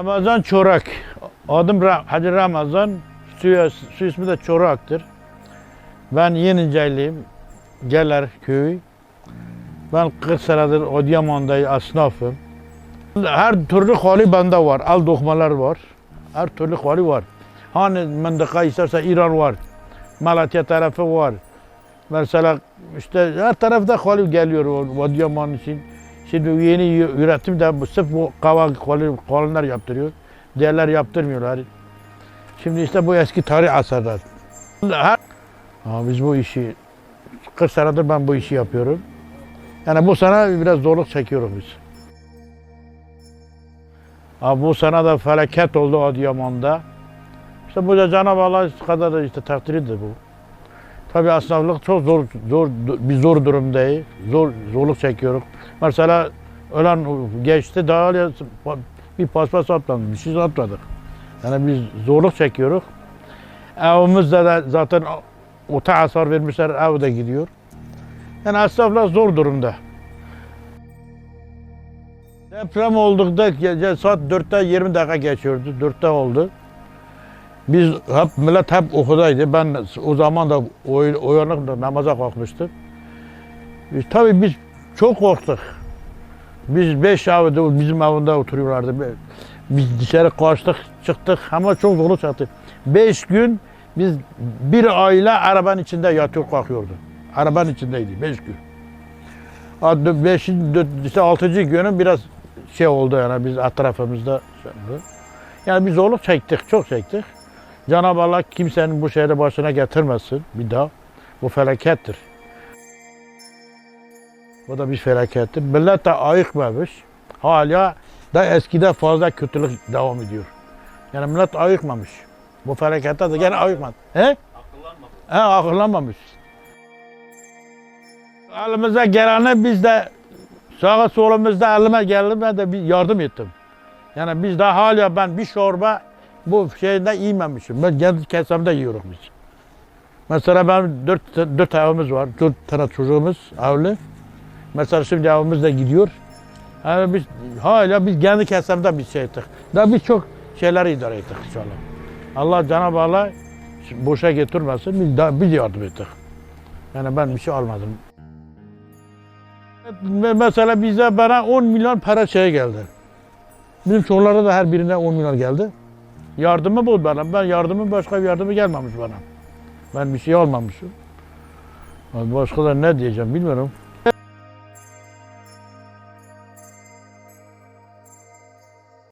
Ramazan Çorak. Adım Hacı Ramazan. Su, su ismi de Çorak'tır. Ben Yeniceyliyim. Geler köyü. Ben 40 senedir Adıyaman'da esnafım. Her türlü hali bende var. El dokmalar var. Her türlü hali var. Hani mendika isterse İran var. Malatya tarafı var. Mesela işte her tarafta hali geliyor o Adıyaman için. Şimdi yeni üretim de bu sırf bu kava kolonlar yaptırıyor. Diğerler yaptırmıyorlar. Şimdi işte bu eski tarih asarlar. Ha, biz bu işi 40 senedir ben bu işi yapıyorum. Yani bu sene biraz zorluk çekiyoruz biz. Ha, bu sene de felaket oldu Adıyaman'da. İşte bu da Cenab-ı Allah kadar da işte takdiridir bu. Tabii esnaflık çok zor, zor, bir zor durumdayız. Zor, zorluk çekiyoruz. Mesela ölen geçti daha bir paspas atmadık, bir şey atmadık. Yani biz zorluk çekiyoruz. Evimizde de zaten ota hasar vermişler, ev de gidiyor. Yani esnaflar zor durumda. Deprem oldukta saat 4'te 20 dakika geçiyordu. 4'te oldu. Biz hep millet hep okudaydı. Ben o zaman da uy- uyanık namaza kalkmıştım. Biz, tabii biz çok korktuk. Biz beş evde bizim evinde oturuyorlardı. Biz dışarı kaçtık, çıktık ama çok zorluk çekti. Beş gün biz bir aile arabanın içinde yatıyor kalkıyordu. Arabanın içindeydi beş gün. Beşinci, işte altıncı günün biraz şey oldu yani biz etrafımızda. şey. Yani biz zorluk çektik, çok çektik. Cenab-ı Allah kimsenin bu şehri başına getirmesin bir daha. Bu felakettir. Bu da bir felakettir. Millet de ayıkmamış. Hala da eskide fazla kötülük devam ediyor. Yani millet ayıkmamış. Bu felakette de gene ayıkmadı. He? Akıllanmadı. He, akıllanmamış. Elimize geleni biz de sağa solumuzda elime geldi ben de bir yardım ettim. Yani biz de hala ben bir çorba bu şeyde yememişim. Ben kendi kesemde yiyoruz biz. Mesela ben dört, dört evimiz var. Dört tane çocuğumuz evli. Mesela şimdi evimiz de gidiyor. Yani biz hala biz kendi kesemde bir şey ettik. Daha birçok şeyler idare ettik inşallah. Allah Cenab-ı Allah boşa getirmesin. Biz, de, biz yardım ettik. Yani ben bir şey almadım. Me- Mesela bize bana 10 milyon para şey geldi. Bizim çocuklara da her birine 10 milyon geldi. Yardımı bu bana. Ben yardımı başka bir yardımı gelmemiş bana. Ben bir şey almamışım. Başka da ne diyeceğim bilmiyorum.